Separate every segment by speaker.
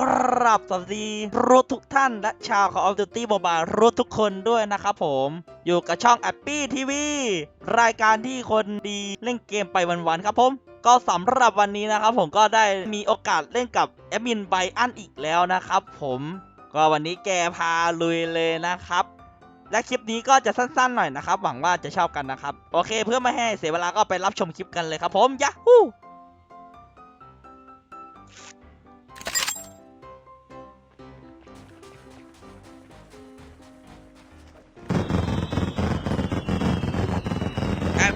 Speaker 1: กราบสวัสดีรู้ทุกท่านและชาวของ Call of Duty Mobile รู้ทุกคนด้วยนะครับผม อยู่กับช่อง a p p ปี้ทีวีรายการที่คนดีเล่นเกมไปวันๆครับผม ก็สำหรับวันนี้นะครับผมก็ได้มีโอกาสเล่นกับแอดมินไบอันอีกแล้วนะครับผมก็วันนี้แกพาลุยเลยนะครับ และคลิปนี้ก็จะสั้นๆหน่อยนะครับ หวังว่าจะชอบกันนะครับ โอเคเพื่อไม่ให้เสียเวลาก็ไปรับชมคลิปกันเลยครับผมยะฮู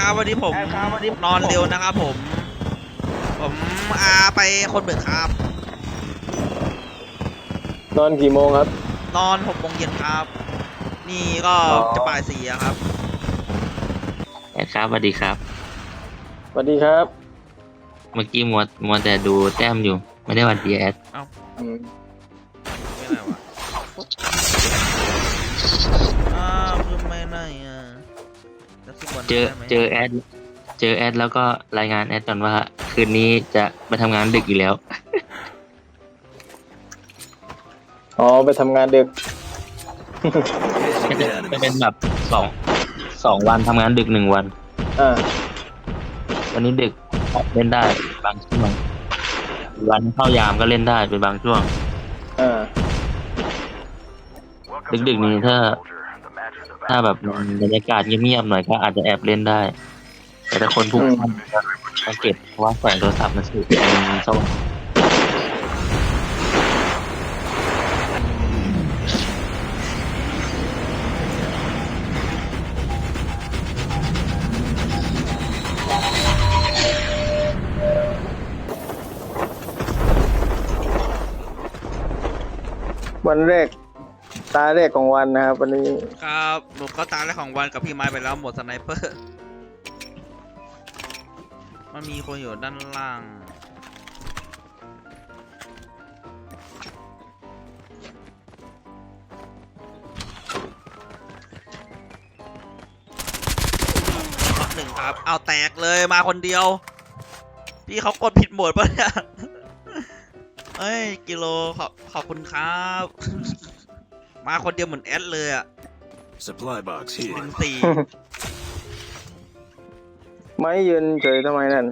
Speaker 1: ครับวันนี้ผมนอนเร็วนะครับผม ผมอาไปคนเบิกครับ
Speaker 2: นอนกี่โมงครับ
Speaker 1: นอนหกโมงเย็นครับ นี่ก็
Speaker 2: อ๋อ
Speaker 1: จะบ่ายสี่อะครับ
Speaker 3: แอดครับสวัสดีครับ
Speaker 2: สวัสดีครับ
Speaker 3: เมื่อกี้มัวมัวแต่ดูแต้มอยู่ ไม่ได้หวัดดีแอด
Speaker 2: อืม
Speaker 1: ไม่ได้วะอ้าวคือไม่ได้อะ แล้วคืบอล
Speaker 3: เจอ
Speaker 1: ได้ไหม
Speaker 3: เจอแอดเจอแอดแล้วก็รายงานแอดก่อนว่า คืนนี้จะไปทำงานดึกอยู่แล้ว
Speaker 2: อ๋อไปทำงานดึก
Speaker 3: ก็จะจะเป็นแบบสองสองวันทำงานดึกหนึ่งวัน
Speaker 2: อ่า
Speaker 3: วันนี้ดึกเล่นได้บางช่วงวันเข้ายามก็เล่นได้เป็นบางช่วง
Speaker 2: อ่า
Speaker 3: ดึกๆนี้ถ้า ถ้าแบบมันบรรยากาศเงียบๆหน่อยก็อาจจะแอบเล่นได้ แต่ถ้าคนพลุกพล่านก็ต้องเก็บเพราะว่าแสงโทรศัพท์มันสูงมันสว่าง
Speaker 2: วันแรก ตาแรกของวันนะครับวันนี้
Speaker 1: ครับหนูก็ตาแรกของวันกับพี่ไม้ไปแล้วหมดสไนเปอร์ มันมีคนอยู่ด้านล่างน็อกหนึ่งครับ เอาแตกเลยมาคนเดียว พี่เขากดผิดโหมดปะเนี่ย เอ้ย กิโลขอบขอบคุณครับ มาคนเดียวเหมือนแอดเลยอะ
Speaker 4: Supply box
Speaker 1: ห
Speaker 4: here.
Speaker 1: นึ่งสี่
Speaker 2: ไม่ยืนเฉยทำไมนั่น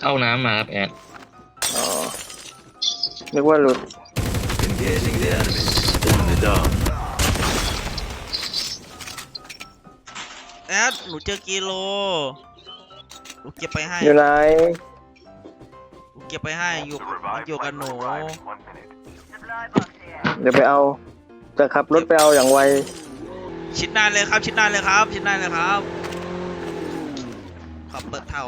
Speaker 3: เข้าน้ำมาครับแอด
Speaker 2: อ๋อ นึกว่าหลุด
Speaker 4: Engaging the enemy. In the dog.
Speaker 1: แอดหนูเจอกิโลหนูเก็บไปให้
Speaker 2: อยู่ไหน
Speaker 1: หนูเก็บไปให้อยู่มันอยู่กับหนู
Speaker 2: เดี๋ยวไปเอา จะขับรถไปเอาอย่างไว
Speaker 1: ชิดหน้าเลยครับ ชิดหน้าเลยครับ ชิดหน้าเลยครับ ขอเปิดเท่า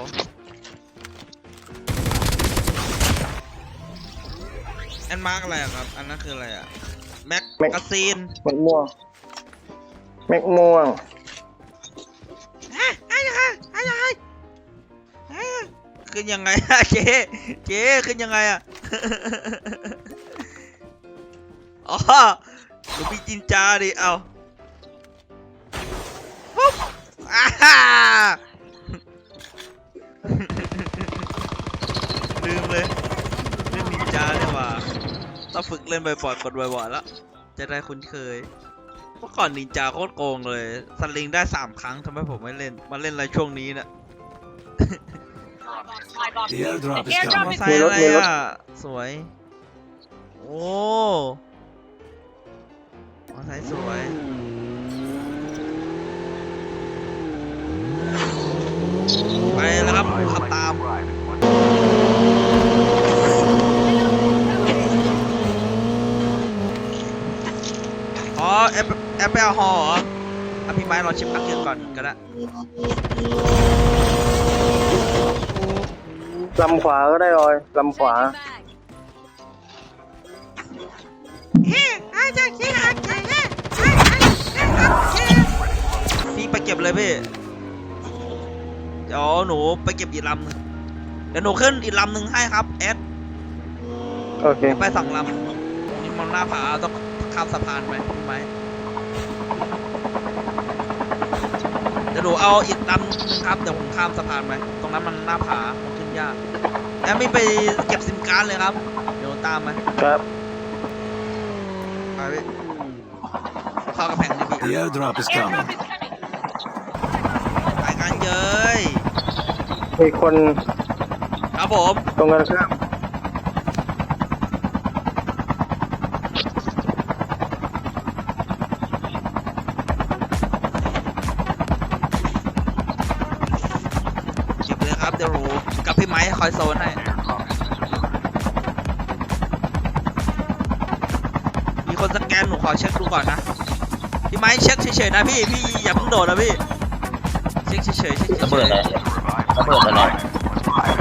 Speaker 1: แอนมาร์กอะไรอะครับ อันนั้นคืออะไรอะแม็ก
Speaker 2: แม็ก
Speaker 1: กาซีน
Speaker 2: แม็กม่วงแม็กม่วง
Speaker 1: ฮะอะไรคะอะไรฮะขึ้นยังไงอะเจ๊เจ๊ขึ้นยังไงอะ อ๋อ หนูมีจินจาดิเอาปุ๊บอ่าฮ่าลืมเลยเล่นนินจาเนี่ยว่าต้องฝึกเล่นบ่อยๆกดบ่อยๆแล้วจะได้คุ้นเคยเมื่อก่อนนินจาโคตรโกงเลยสลิงได้สามครั้งทำไมผมไม่เล่นมาเล่นอะไรช่วงนี้เนี่ย
Speaker 4: The airdrop is
Speaker 5: airdrop
Speaker 1: มอ
Speaker 4: coming.
Speaker 1: ไซค์อะไร
Speaker 2: มีรถ
Speaker 1: อะ สวย โอ้มอ รอชิมอักเกินก่อนก็ได้
Speaker 2: ลำขวาก็ได้รอยลำขวา
Speaker 1: พี่ไปเก็บเลยพี่ เดี๋ยวหนูไปเก็บอีกลำหนึงเดี๋ยวหนูขึ้นอีกลำหนึ่งให้ครับแอด
Speaker 2: โอเค
Speaker 1: ไปสองลำนี่มันหน้าผาต้องข้ามสะพานไหมไหมเดี๋ยว หนูเอาอีกลำหนึงครับเดี๋ยวผมข้ามสะพานไปตรงนั้นมันหน้าผาผมขึ้นยากแอดไม่ไปเก็บซิมการ์ดเลยครับ เดี๋ยวตตามไหม
Speaker 2: ครับ
Speaker 1: ไปพี่เข้ากระแพงนี่พี่
Speaker 4: The airdrop is coming.
Speaker 1: ไปกันเย้ย
Speaker 2: มีคน
Speaker 1: ครับผม
Speaker 2: ตรงกันข้าม
Speaker 1: เก็บเลยครับเดี๋ยวรู้กับพี่ไม้ คอยโซนให้ มีคนสแกนหนูขอเช็คดูก่อนนะ พี่ไม้เช็คเฉยๆนะพี่ พี่อย่าเพิ่งโดดนะพี่ เช็คเฉยๆเช็คเฉยๆ
Speaker 3: ระเบิดอะไรระเบิดอะไร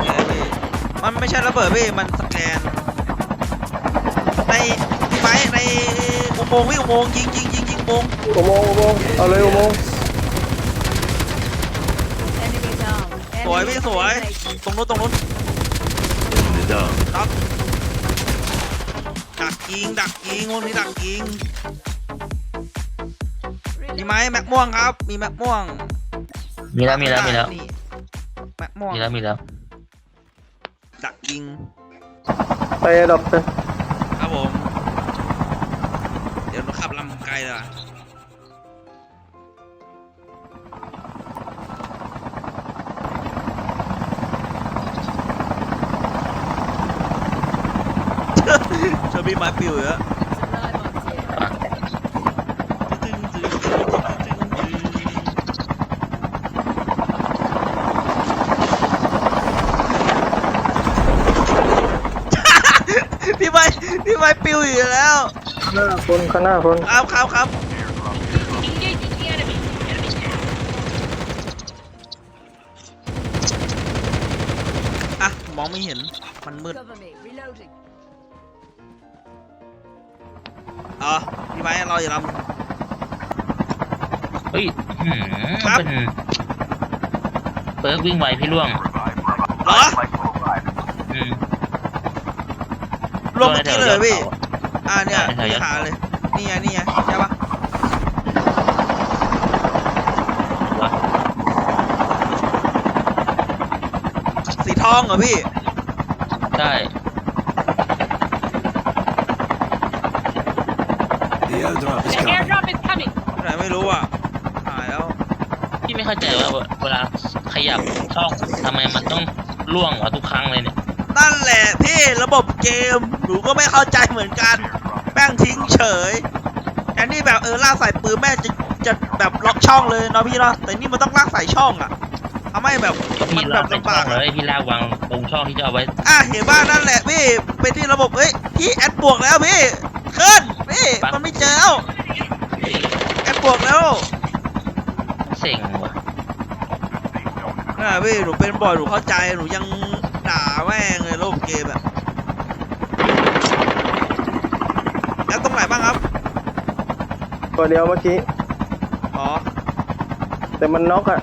Speaker 1: เออพี่มันไม่ใช่ระเบิดพี่ มันสแกน ในพี่ไม้ในอุโมงค์พี่อุโมงค์ยิงยิงยิงยิงอุโมงค์
Speaker 2: อุโมงค์อุโมงค์เอาเลยอุโมงค์
Speaker 5: Enemy down.
Speaker 1: สวย
Speaker 5: Enemy
Speaker 1: พี่สวย
Speaker 5: eliminated.
Speaker 1: ตรงนู้นตรงนู้น
Speaker 4: Enemy down.
Speaker 1: ดักดักยิงดักยิงพวกนี้ดักยิงมีไหมแม็กม่วงครับ มีแม็กม่วง
Speaker 3: มีแล้วมีแล้วมีแล้ว
Speaker 1: นี่แม็กม่วง
Speaker 3: มีแล้วมีแล้ว
Speaker 1: ดักยิง
Speaker 2: ไปดรอปไป
Speaker 1: เธอมีไม้ปิวเยอะ
Speaker 5: Supply box here.
Speaker 1: ตึงตึงตึงตึงตึงพี่ไม้พี่ไม้ปิวอยู่แล้ว
Speaker 2: ข้างหน้าคนข้างหน้าคน
Speaker 1: ครับครับครับ
Speaker 5: Engaging the enemy. Enemy down.
Speaker 1: อะมองไม่เห็นมันมืด
Speaker 5: Cover me. Reloading.
Speaker 1: อ๋อพี่ไม้เราอย่าล
Speaker 3: เฮ้ยหืม
Speaker 1: ครับ
Speaker 3: เป็นเปิร์กวิ่งไวพี่ล่วงำ
Speaker 1: เหรอ
Speaker 3: อืม
Speaker 1: รวมเมื่อกี้เลยเหรอพี่
Speaker 3: วงในแถวยอดเขา
Speaker 1: อ่าเนี่ย
Speaker 3: ใช่ใช่
Speaker 1: พี่หาเลย นี่ไงนี่ไงใช่ปะ
Speaker 3: วะ
Speaker 1: สีทองเหรอพี่
Speaker 3: ใช่
Speaker 4: airdrop is
Speaker 5: The
Speaker 4: coming.
Speaker 5: airdrop is coming.
Speaker 1: ไหนไม่รู้อะหายแล้ว
Speaker 3: พี่ไม่เข้าใจว่าเวลาขยับช่องทำไมมันต้องล่วงวะทุกครั้งเลยเนี่ย
Speaker 1: นั่นแหละพี่ระบบเกมหนูก็ไม่เข้าใจเหมือนกันแป้งทิ้งเฉยแอนนี่แบบเออลากใส่ปืนแม่จะจะแบบล็อกช่องเลยเนาะพี่เนาะแต่นี่มันต้องลากใส่ช่องอะทำให้แบบมั
Speaker 3: พี่
Speaker 1: นแบ
Speaker 3: ลา
Speaker 1: บ
Speaker 3: ใส่
Speaker 1: ลำ
Speaker 3: ช่
Speaker 1: บา
Speaker 3: กง
Speaker 1: อะ
Speaker 3: เลยพี่ลากวางตรงช่องที่จะเอาไว้
Speaker 1: อะเห็นบ้านนั่นแหละพี่เป็นที่ระบบเอ้ยพี่แอดบวกแล้วพี่ แล้วแอดบวกแล้ว
Speaker 3: เซ็งว่ะ
Speaker 1: อ่าพี่หนูเป็นบ่อยหนูเข้าใจหนูยังด่าแม่งเลยระบบเกมอะแล้วตรงไหนบ้างครับ
Speaker 2: ตัวเดียวเมื่อกี้
Speaker 1: อ๋อ
Speaker 2: แต่มันน็อกอะ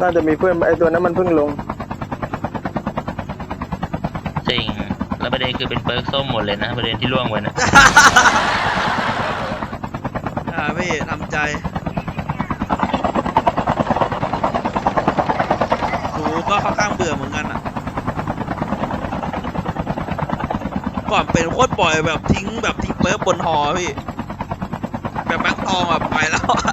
Speaker 2: น่าจะมีเพื่อนไอตัวนั้นมันเพิ่งลง
Speaker 3: เซ็งแล้วประเด็นคือเป็นเปิร์กส้มหมดเลยนะ ประเด็นที่ล่วงไว้นะ
Speaker 1: อ่าพี่ทำใจหนูก็ค่อนข้างเบื่อเหมือนกันอะ ก่อน เป็นโคตรปล่อยแบบทิ้งแบบทิ้งเปิร์บบนหอพี่ แบบแบ็คทองแบบไปแล้วอะ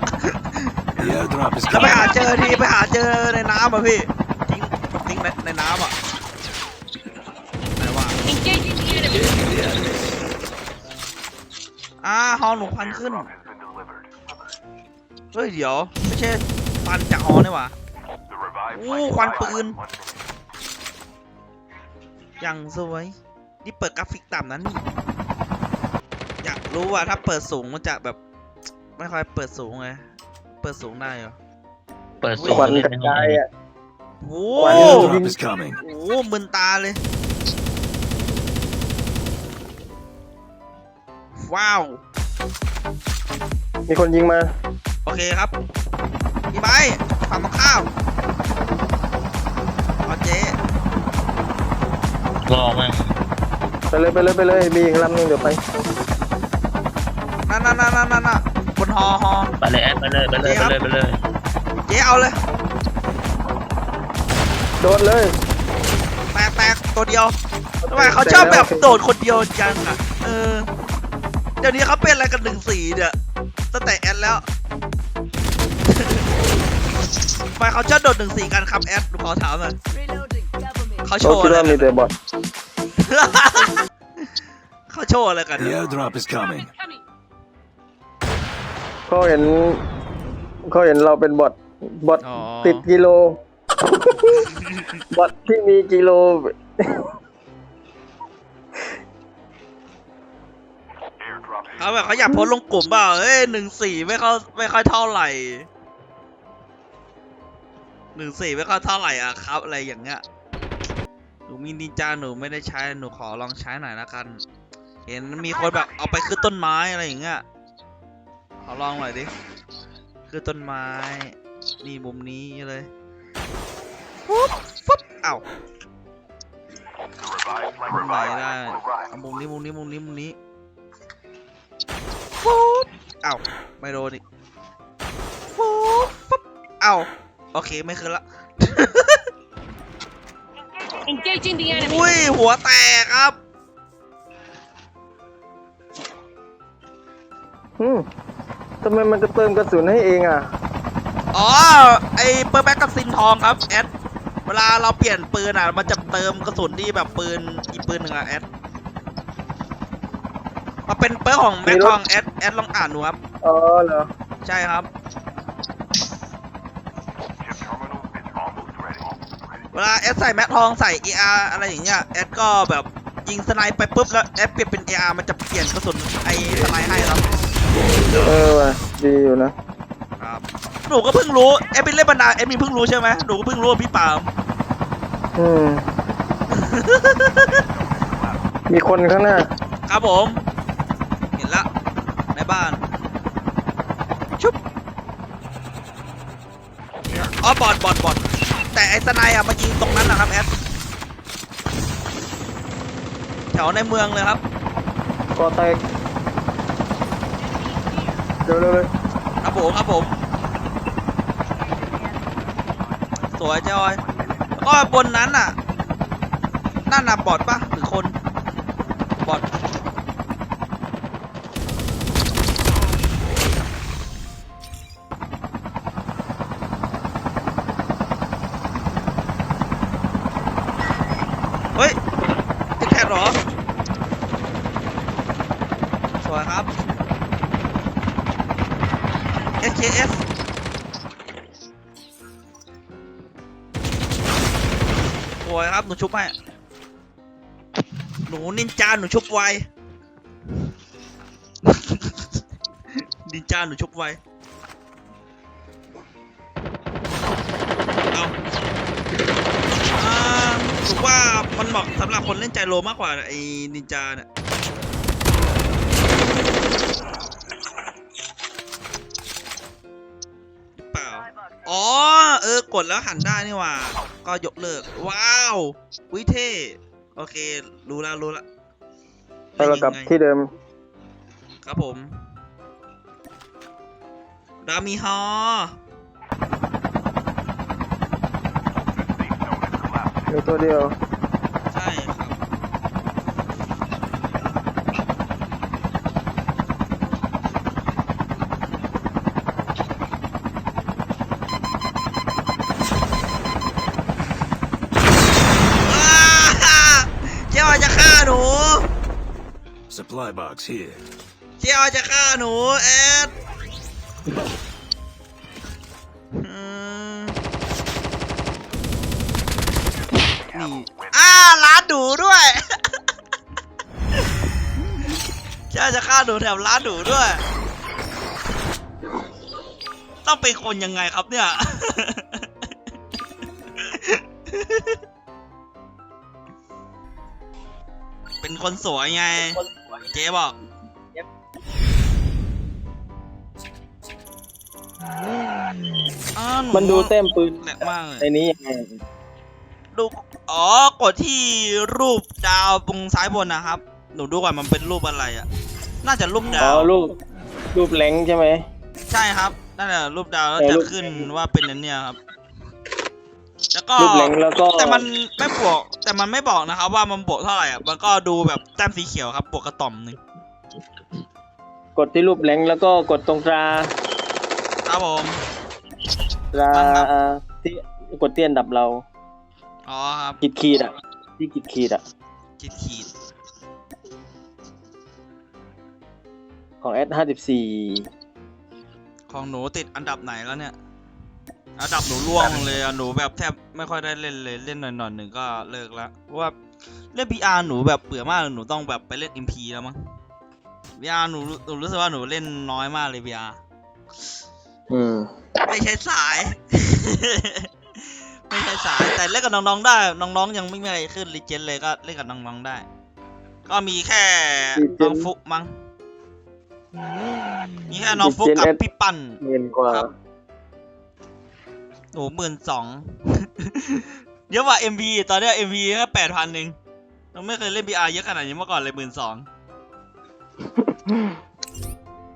Speaker 4: The airdrop is
Speaker 1: แล้วไป
Speaker 4: coming.
Speaker 1: หาเจอทีไปหาเจอในน้ำอะพี่ ทิ้งทิ้งในในน้ำอะไหนวะ
Speaker 5: Engaging the enemy.
Speaker 4: Engaging the enemy.
Speaker 1: อ่าฮอหนูพันขึ้น เฮ้ยเดี๋ยว ไม่ใช่ฟันจากฮอนี่หว่าอู้ควันปืนอย่างสวย นี่เปิดกราฟิกต่ำนั้นนี่อยากรู้ว่าถ้าเปิดสูงมันจะแบบ ไม่ค่อยเปิดสูงไงเปิดสูงได้เหรอ
Speaker 3: เปิด
Speaker 2: ค
Speaker 3: สูง
Speaker 2: วัน
Speaker 3: เลย
Speaker 2: กระจายอะ
Speaker 1: โอ้
Speaker 2: ควัน
Speaker 1: โห
Speaker 4: Airdrop is coming.
Speaker 1: โอ้โหมึนตาเลย ว้าว
Speaker 2: มีคนยิงมา
Speaker 1: โอเคครับพี่ไม้ฝั่งตรงข้ามเอาเจ๊
Speaker 3: รอมั่ง
Speaker 2: ไป เลยไปเลยไปเลยมีอีกลำหนึงเดี๋ยวไป
Speaker 1: นั่นนั่นนั่นนั่นนั่นน่ะบนฮอฮอ
Speaker 3: ไปเลยแอดไปเลยไปเลยไปเลยไปเลย
Speaker 1: เจ๊เอาเลย
Speaker 2: โดนเลย
Speaker 1: แตกแตกตัวเดียวทำไมเขาชอบแบบโดดคนเดียวจังอะเออเดี๋ยวนี้เขาเป็นอะไรกันหนึ่งสี่เนี่ยตั้งแต่แอดแล้วทำไมเขาชอบโดดหนึ่งสี่กันครับแอดดูขอถามหน่อย
Speaker 5: Reloading. Cover me.
Speaker 1: เขาโช
Speaker 2: เขา
Speaker 1: ว์
Speaker 2: คิด
Speaker 1: อะไร
Speaker 2: ว่ามี
Speaker 1: กัน
Speaker 2: แต่บอท
Speaker 1: เขาโชว์อะไรกัน
Speaker 4: The airdrop is coming.
Speaker 5: Coming.
Speaker 2: เขาเห็นเขาเห็นเราเป็นบอทบอท
Speaker 1: อ๋อ
Speaker 2: ติดกิโล บอทที่มีกิโล
Speaker 1: เขาแบบเขาอยากโพสต์ลงกลุ่มเปล่าเอ้ยหนึ่งสี่ไม่เข้าไม่ค่อยเท่าไหร่หนึ่งสี่ไม่ค่อยเท่าไหร่อะครับ อะไรอย่างเงี้ยหนูมีนินจาหนูไม่ได้ใช้หนูขอลองใช้หน่อยละกัน เห็นมีคนแบบเอาไปขึ้นต้นไม้อะไรอย่างเงี้ยขอลองหน่อยดิขึ้นต้นไม้ นี่มุมนี้เลยปุ๊บปุ๊บเอ้ามุมไหนได้เอามุมนี้มุมนี้มุมนี้มุมนี้ปุ๊บเอ้าไม่โดนอีกปุ๊บปุ๊บเอ้าโอเคไม่คืนละ
Speaker 5: Engaging the enemy.
Speaker 1: อุ้ยหัวแตกครับ
Speaker 2: อืมทำไมมันจะเติมกระสุนให้เองอะ
Speaker 1: อ๋อ ไอเปิร์แบ็กกับซินทองครับแอด เวลาเราเปลี่ยนปืนอะ มันจะเติมกระสุนที่แบบปืนอีกปืนหนึ่งอะแอดมาเป็นเปิร์ของแม็กทองแอดแอดลองอ่านดูครับ
Speaker 2: อ๋อเหรอ
Speaker 1: ใช่ครับ เวลาแอดใส่แม็กทองใส่ AR อะไรอย่างเงี้ยแอดก็แบบยิงสไนป์ไปปุ๊บแล้วแอดเปลี่ยนเป็น AR มันจะเปลี่ยนกระสุนไอสไนป์ให้ครับ
Speaker 2: เออว่ะดีอยู่นะ
Speaker 1: ครับหนูก็เพิ่งรู้แอดเป็นเล่นบรรดาแอดมีเพิ่งรู้ใช่ไหมหนูก็เพิ่งรู้ว่าพี่ปาล์ม
Speaker 2: อืม มีคนข้างหน้า
Speaker 1: ครับผม เห็นละในบ้านชุบอ๋อบอดบอดบอดแต่ไอ้สไนป์อะมายิงตรงนั้นนะครับแอดแถวในเมืองเลยครับ
Speaker 2: กอแตก เร็วเร็วเลย
Speaker 1: ครับผมครับผมสวยจอยแล้วก็บนนั้นอะนั่นน่ะบอดปะ โอ้ยครับ หนูชุบให้ หนูนินจาหนูชุบไว นินจาหนูชุบไว เอาอ่าถือว่ามันเหมาะสำหรับคนเล่นใจโลมากกว่าไอ้นินจาเนี่ย อ๋อ เออกดแล้วหันได้นี่หว่า ก็ยกเลิก ว้าววิเท่โอเค รู้แล้วรู้แล้ว
Speaker 2: แล้วเรากลับ
Speaker 1: ยังไง
Speaker 2: ที่เดิม
Speaker 1: ครับผมดามีฮอ
Speaker 2: เดี๋ยวตัวเดียว
Speaker 1: ใช่
Speaker 4: Supply box here.
Speaker 1: เจ้าจะฆ่าหนูแอดอืมนี่อ้าร้านหนูด้วย เจ้าจะฆ่าหนูแถมร้านหนูด้วย ต้องเป็นคนยังไงครับเนี่ย เป็นคนสวยไงเจ๊บอก อ้าวห
Speaker 2: มันดูแต้มปืน
Speaker 1: แหลกมากเลย
Speaker 2: ในนี้ยังไง
Speaker 1: ดูอ๋อกดที่รูปดาวตรงซ้ายบนนะครับ หนูดูก่อนมันเป็นรูปอะไรอะ น่าจะรูปดา
Speaker 2: อ๋อ
Speaker 1: ว
Speaker 2: รูปรูปแหลงใช่ไหม
Speaker 1: ใช่ครับนั่นแหละรูปดาวแล้ว
Speaker 2: เออ
Speaker 1: จะ
Speaker 2: รูป
Speaker 1: ขึ้นว่าเป็นอันเนี้ยครับ แล้วก็
Speaker 2: รูปแรงแล้วก็
Speaker 1: แต่มันไม่บวก แต่มันไม่บอกนะครับ ว่ามันบวกเท่าไหร่อะมันก็ดูแบบแต้มสีเขียวครับบวกกระต่อมหนึ่ง
Speaker 2: กดที่รูปแรงแล้วก็กดตรงตรา
Speaker 1: ครับผม
Speaker 2: ตรา
Speaker 1: ครับ
Speaker 2: ที่กดเตี้ยนดับเรา
Speaker 1: อ๋อครับ
Speaker 2: ขีดขีดอะ ที่ขีดขีดอะ
Speaker 1: ขีดขีด
Speaker 2: ของแอดห้าสิบสี่
Speaker 1: ของหนูติดอันดับไหนแล้วเนี่ย อันดับหนูร่วงเลยอะหนูแบบแทบไม่ค่อยได้เล่นเลยเล่นหน่อยๆหนึ่งก็เลิกแล้วเพราะว่าเล่น PR หนูแบบเบื่อมากหนูต้องแบบไปเล่น MP แล้วมั้ง VR หนูหนูรู้สึกว่าหนูเล่นน้อยมากเลย VR
Speaker 2: อืม
Speaker 1: ไม่ใช่สาย ไม่ใช่สายแต่เล่นกับน้องๆได้ น้องๆยังไม่มีอะไรขึ้นรีเจนเลยก็เล่นกับน้องๆได้ ก็มีแค่น้องฟุกมั้งมีแค่น้องฟุกกับพี่ปั้น
Speaker 2: เงินกว่า
Speaker 1: ครับ โอ้หมื่นสองเยอะกว่า M V ตอนเนี้ย M V แค่แปดพันหนึ่งเราไม่เคยเล่น BR เยอะขนาดนี้มาก่อนเลยหมื่นสอง